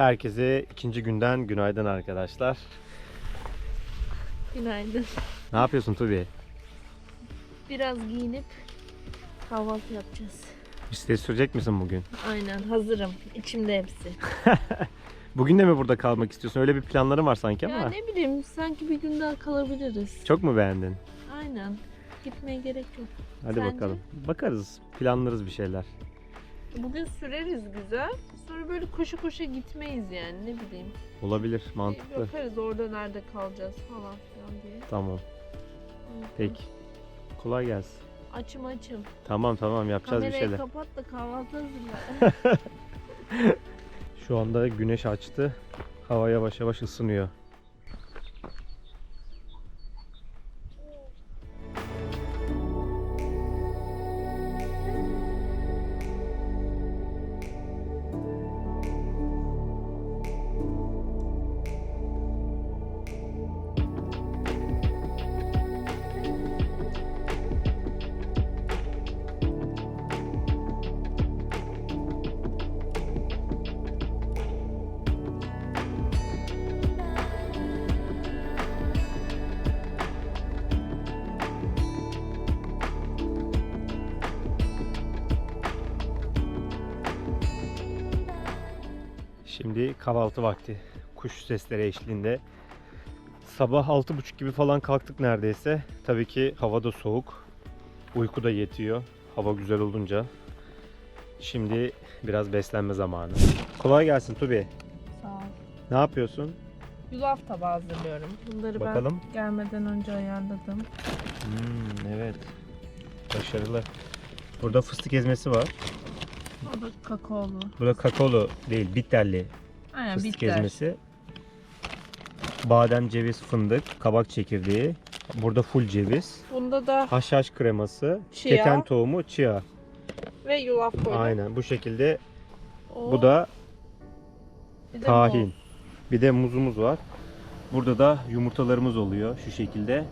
Herkese ikinci günden günaydın arkadaşlar. Günaydın. Ne yapıyorsun Tubi? Biraz giyinip kahvaltı yapacağız. Bisiklet sürecek misin bugün? Aynen hazırım. İçimde hepsi. Bugün de mi burada kalmak istiyorsun? Öyle bir planların var sanki ama. Ya ne bileyim sanki bir gün daha kalabiliriz. Çok mu beğendin? Aynen. Gitmeye gerek yok. Hadi Sence? bakalım. Bakarız. Planlarız bir şeyler. Bugün süreriz güzel. Sonra böyle koşu koşu gitmeyiz yani ne bileyim. Olabilir. Bir Mantıklı. Bakarız orada nerede kalacağız falan filan diye. Tamam. Peki. Kolay gelsin. Açım açım. Tamam tamam yapacağız bir Kamerayı şeyler. kapat da kahvaltı hazırla. Şu anda güneş açtı. Hava yavaş yavaş ısınıyor. Şimdi kahvaltı vakti. Kuş sesleri eşliğinde. Sabah 6.30 gibi falan kalktık neredeyse. Tabii ki hava da soğuk. Uyku da yetiyor. Hava güzel olunca. Şimdi biraz beslenme zamanı. Kolay gelsin Tubi. Sağ ol. Ne yapıyorsun? Yulaf tabağı hazırlıyorum. Bunları Bakalım. ben gelmeden önce ayarladım. Hmm, evet. Başarılı. Burada fıstık ezmesi var. O da kakaolu. Burada kakaolu değil, bitterli Aynen fıstık bitter. ezmesi. Badem, ceviz, fındık, kabak çekirdeği. Burada full ceviz. Bunda da Haşhaş kreması, Chia. keten tohumu, chia. ve yulaf koydum. Aynen bu şekilde. O, Bu da bir de tahin. muz. Bir de muzumuz var. Burada da yumurtalarımız oluyor şu şekilde.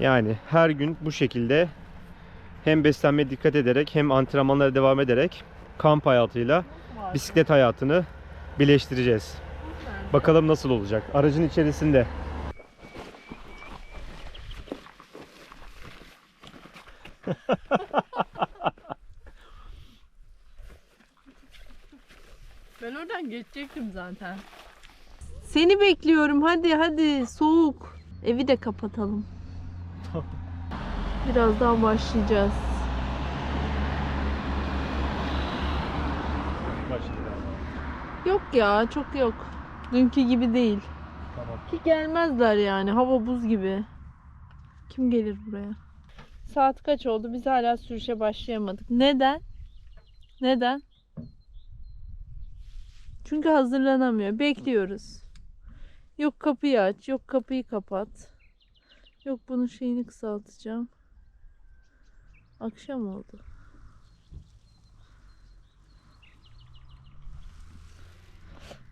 Yani her gün bu şekilde hem beslenmeye dikkat ederek hem antrenmanlara devam ederek kamp hayatıyla bisiklet hayatını birleştireceğiz. Bakalım nasıl olacak. Aracın içerisinde. Ben oradan geçecektim zaten. Seni bekliyorum. Hadi hadi. Soğuk. Evi de kapatalım. Birazdan başlayacağız. Yok ya çok yok. Dünkü gibi değil. Tamam. Ki gelmezler yani. Hava buz gibi. Kim gelir buraya? Saat kaç oldu? Biz hala sürüşe başlayamadık. Neden? Neden? Çünkü hazırlanamıyor. Bekliyoruz. Yok kapıyı aç, yok kapıyı kapat. Yok bunun şeyini kısaltacağım. Akşam oldu.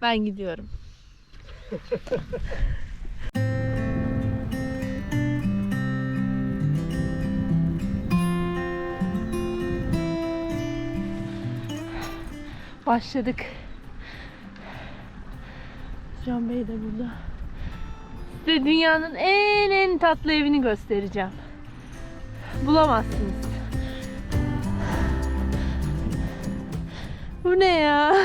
Ben gidiyorum. Başladık. Can Bey de burada. Size dünyanın en en tatlı evini göstereceğim. Bulamazsınız. Bu ne ya?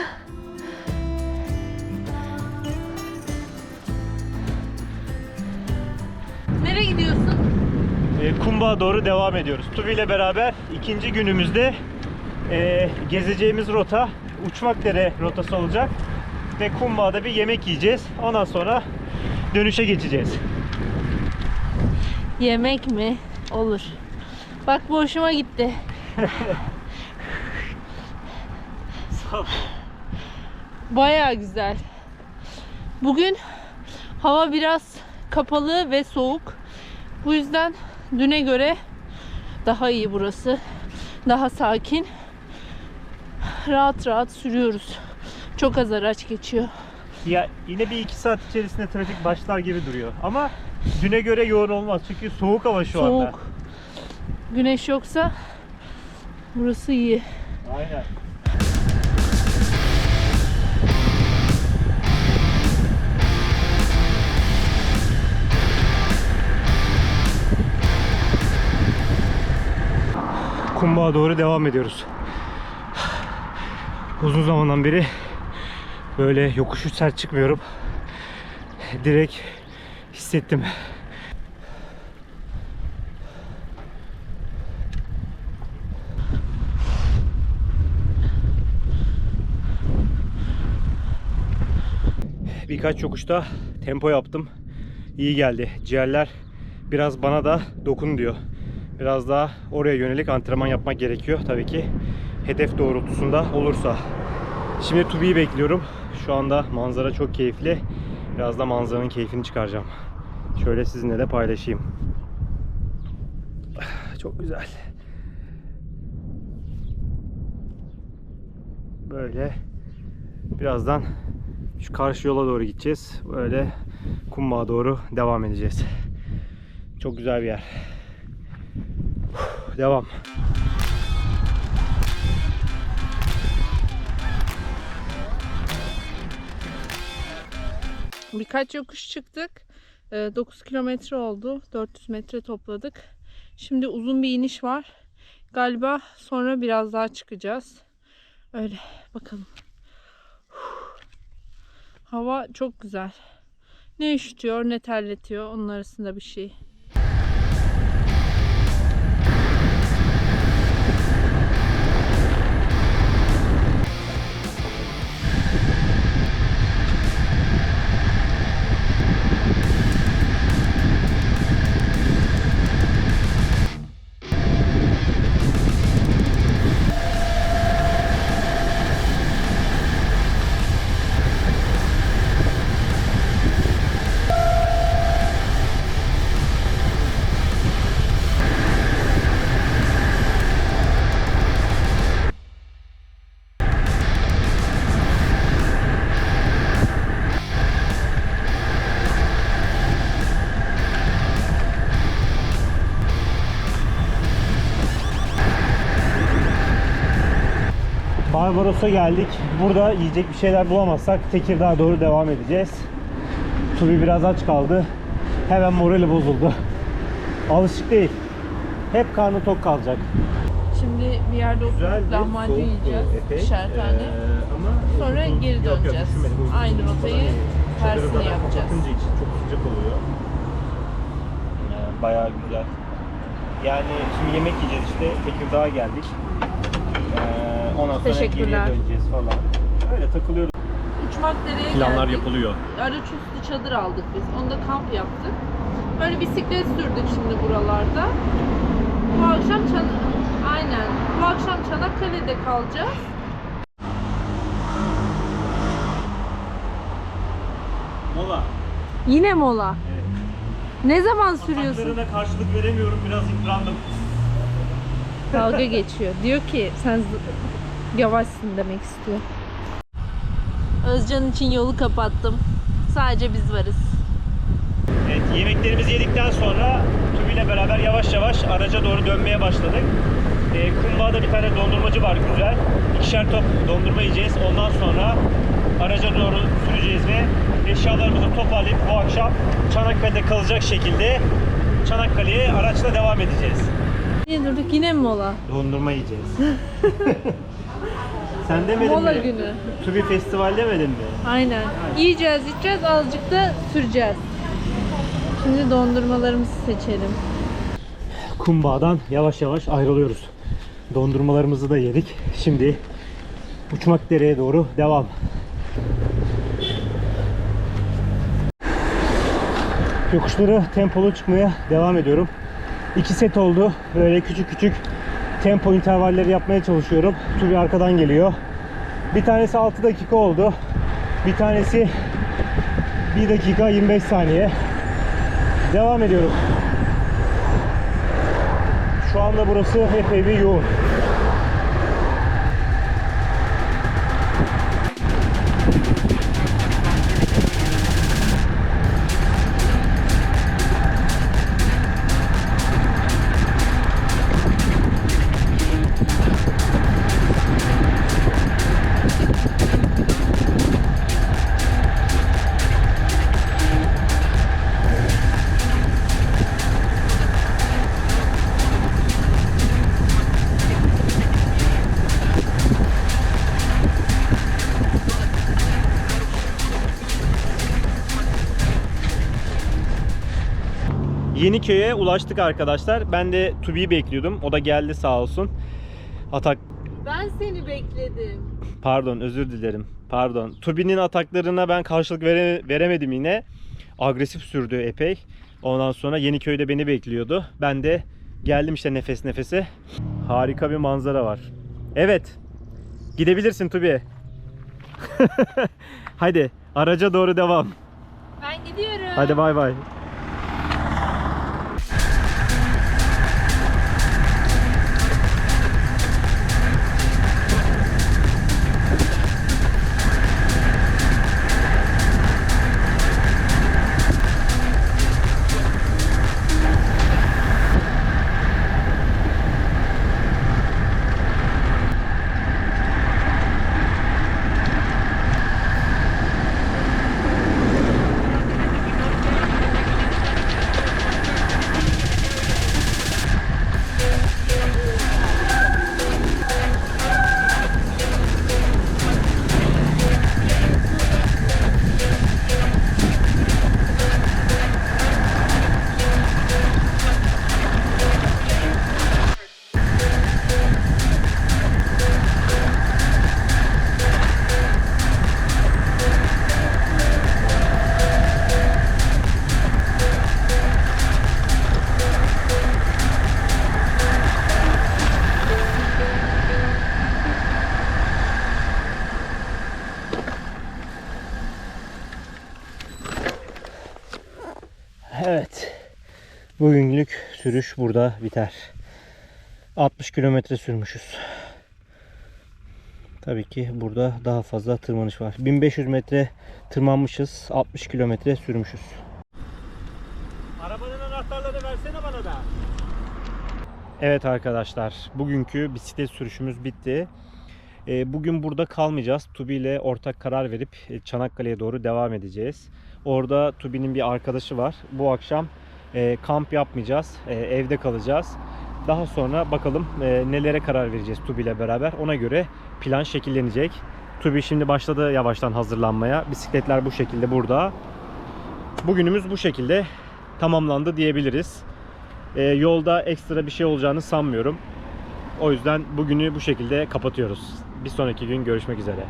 Gidiyorsun? E, Kumbağa doğru devam ediyoruz. Tuvi ile beraber ikinci günümüzde e, gezeceğimiz rota Uçmakdere rotası olacak. Ve Kumbağa'da bir yemek yiyeceğiz. Ondan sonra dönüşe geçeceğiz. Yemek mi? Olur. Bak bu hoşuma gitti. Baya güzel. Bugün hava biraz kapalı ve soğuk. Bu yüzden düne göre daha iyi burası. Daha sakin. Rahat rahat sürüyoruz. Çok az araç geçiyor. Ya yine bir iki saat içerisinde trafik başlar gibi duruyor. Ama düne göre yoğun olmaz. Çünkü soğuk hava şu anda. Soğuk. Güneş yoksa burası iyi. Aynen. Kumbağa doğru devam ediyoruz. Uzun zamandan beri böyle yokuşu sert çıkmıyorum. Direkt hissettim. Birkaç yokuşta tempo yaptım. İyi geldi. Ciğerler biraz bana da dokun diyor. Biraz daha oraya yönelik antrenman yapmak gerekiyor tabii ki. Hedef doğrultusunda olursa. Şimdi Tubi'yi bekliyorum. Şu anda manzara çok keyifli. Biraz da manzaranın keyfini çıkaracağım. Şöyle sizinle de paylaşayım. Çok güzel. Böyle birazdan şu karşı yola doğru gideceğiz. Böyle kumbağa doğru devam edeceğiz. Çok güzel bir yer. Devam. Birkaç yokuş çıktık. 9 kilometre oldu. 400 metre topladık. Şimdi uzun bir iniş var. Galiba sonra biraz daha çıkacağız. Öyle bakalım. Hava çok güzel. Ne üşütüyor ne terletiyor. Onun arasında bir şey. Barbaros'a geldik. Burada yiyecek bir şeyler bulamazsak Tekirdağ'a doğru devam edeceğiz. Tubi biraz aç kaldı. Hemen morali bozuldu. Alışık değil. Hep karnı tok kalacak. Şimdi bir yerde oturup lahmacun yiyeceğiz. Şer tane. Sonra geri döneceğiz. Aynı rotayı tersini yapacağız. İçin çok sıcak oluyor. Ee, bayağı güzel. Yani şimdi yemek yiyeceğiz işte. Tekirdağ'a geldik. Ee, ondan sonra geriye Teşekkürler. döneceğiz falan. Öyle takılıyoruz. Uçmakdere'ye Planlar geldik. yapılıyor. Araçüstü çadır aldık biz. Onda kamp yaptık. Böyle bisiklet sürdük şimdi buralarda. Bu akşam Çan Aynen. Bu akşam Çanakkale'de kalacağız. Mola. Yine mola. Evet. Ne zaman sürüyorsun? Ataklarına karşılık veremiyorum. Biraz yıprandım. Dalga geçiyor. Diyor ki sen yavaşsın demek istiyor. Özcan için yolu kapattım. Sadece biz varız. Evet, yemeklerimizi yedikten sonra Tubi ile beraber yavaş yavaş araca doğru dönmeye başladık. Ee, Kumbağa'da bir tane dondurmacı var güzel. İkişer top dondurma yiyeceğiz. Ondan sonra araca doğru süreceğiz ve eşyalarımızı toparlayıp bu akşam Çanakkale'de kalacak şekilde Çanakkale'ye araçla devam edeceğiz. Niye durduk? Yine mi mola? Dondurma yiyeceğiz. Sen demedin Mola mi? günü. Tubi Festival demedin mi? Aynen. Yiyeceğiz, içeceğiz, azıcık da süreceğiz. Şimdi dondurmalarımızı seçelim. Kumbağa'dan yavaş yavaş ayrılıyoruz. Dondurmalarımızı da yedik. Şimdi uçmak dereye doğru devam. Yokuşları tempolu çıkmaya devam ediyorum. İki set oldu. Böyle küçük küçük tempo intervalleri yapmaya çalışıyorum. Tubi arkadan geliyor. Bir tanesi 6 dakika oldu. Bir tanesi 1 dakika 25 saniye. Devam ediyorum. Şu anda burası epey bir yoğun. Yeniköy'e ulaştık arkadaşlar. Ben de Tubi'yi bekliyordum. O da geldi sağ olsun. Atak Ben seni bekledim. Pardon özür dilerim. Pardon. Tubi'nin ataklarına ben karşılık vere- veremedim yine. Agresif sürdü epey. Ondan sonra Yeniköy'de beni bekliyordu. Ben de geldim işte nefes nefese. Harika bir manzara var. Evet. Gidebilirsin Tubi. Hadi araca doğru devam. Ben gidiyorum. Hadi bay bay. Bugünlük sürüş burada biter. 60 kilometre sürmüşüz. Tabii ki burada daha fazla tırmanış var. 1500 metre tırmanmışız. 60 kilometre sürmüşüz. Arabanın anahtarlarını versene bana da. Evet arkadaşlar. Bugünkü bisiklet sürüşümüz bitti. Ee, Bugün burada kalmayacağız. Tubi ile ortak karar verip e, Çanakkale'ye doğru devam edeceğiz. Orada Tubi'nin bir arkadaşı var. Bu akşam e, kamp yapmayacağız. E, evde kalacağız. Daha sonra bakalım e, nelere karar vereceğiz Tubi ile beraber. Ona göre plan şekillenecek. Tubi şimdi başladı yavaştan hazırlanmaya. Bisikletler bu şekilde burada. Bugünümüz bu şekilde tamamlandı diyebiliriz. E, yolda ekstra bir şey olacağını sanmıyorum. O yüzden bugünü bu şekilde kapatıyoruz. Bir sonraki gün görüşmek üzere.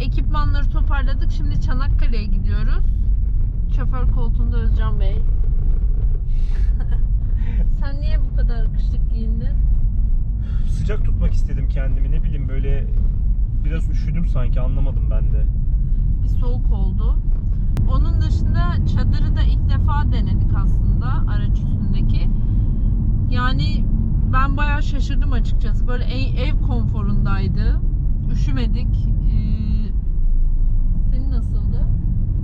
Ekipmanları toparladık. Şimdi Çanakkale'ye gidiyoruz. Şoför koltuğunda Özcan Bey. Sen niye bu kadar kışlık giyindin? Sıcak tutmak istedim kendimi. Ne bileyim böyle biraz üşüdüm sanki anlamadım ben de. Bir soğuk oldu. Onun dışında çadırı da ilk defa denedik aslında araç üstündeki. Yani ben bayağı şaşırdım açıkçası. Böyle ev, ev konforundaydı. Üşümedik. Ee, senin nasıldı?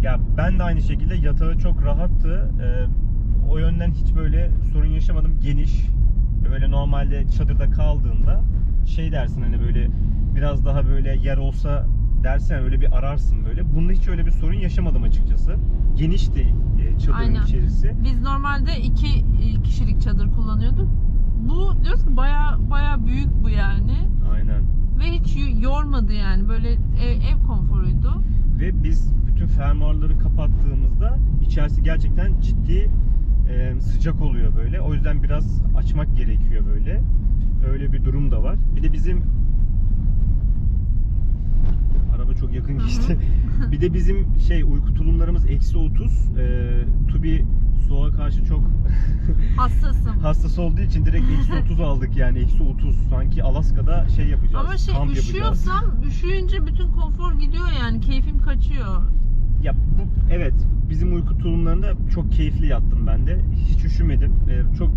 Ya ben de aynı şekilde yatağı çok rahattı. Ee, o yönden hiç böyle sorun yaşamadım. Geniş. Böyle normalde çadırda kaldığında şey dersin hani böyle biraz daha böyle yer olsa dersen öyle bir ararsın böyle. Bunda hiç öyle bir sorun yaşamadım açıkçası. Genişti e, çadırın Aynen. içerisi. Biz normalde iki e, kişilik çadır kullanıyorduk. Bu diyoruz ki baya baya büyük bu yani. Aynen. Ve hiç yormadı yani. Böyle ev, ev konforuydu. Ve biz bütün fermuarları kapattığımızda içerisi gerçekten ciddi e, sıcak oluyor böyle. O yüzden biraz açmak gerekiyor böyle. Öyle bir durum da var. Bir de bizim araba çok yakın geçti. bir de bizim şey uyku tulumlarımız eksi 30. E, Tubi soğuğa karşı çok Hassasım. hassas olduğu için direkt eksi 30 aldık yani eksi 30. Sanki Alaska'da şey yapacağız. Ama şey kamp yapacağız. üşüyorsam üşüyünce bütün konfor gidiyor yani. Keyfim kaçıyor. Ya bu evet bizim uyku tulumlarında çok keyifli yattım ben de. Hiç üşümedim. Ee, çok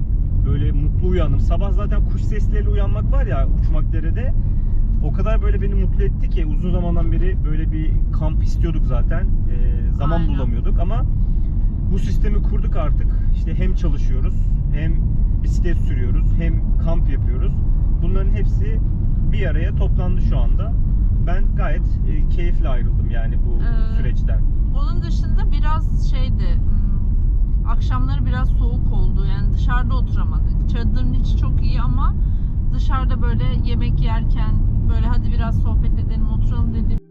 böyle mutlu uyandım. Sabah zaten kuş sesleriyle uyanmak var ya uçmak derede. O kadar böyle beni mutlu etti ki uzun zamandan beri böyle bir kamp istiyorduk zaten. Ee, zaman Aynen. bulamıyorduk ama bu sistemi kurduk artık. İşte hem çalışıyoruz, hem bisiklet sürüyoruz, hem kamp yapıyoruz. Bunların hepsi bir araya toplandı şu anda. Ben gayet e, keyifle ayrıldım yani bu Ee, süreçten. Onun dışında biraz şeydi. hmm, Akşamları biraz soğuk oldu. Yani dışarıda oturamadık. Çadırın içi çok iyi ama dışarıda böyle yemek yerken böyle hadi biraz sohbet edelim oturalım dedim.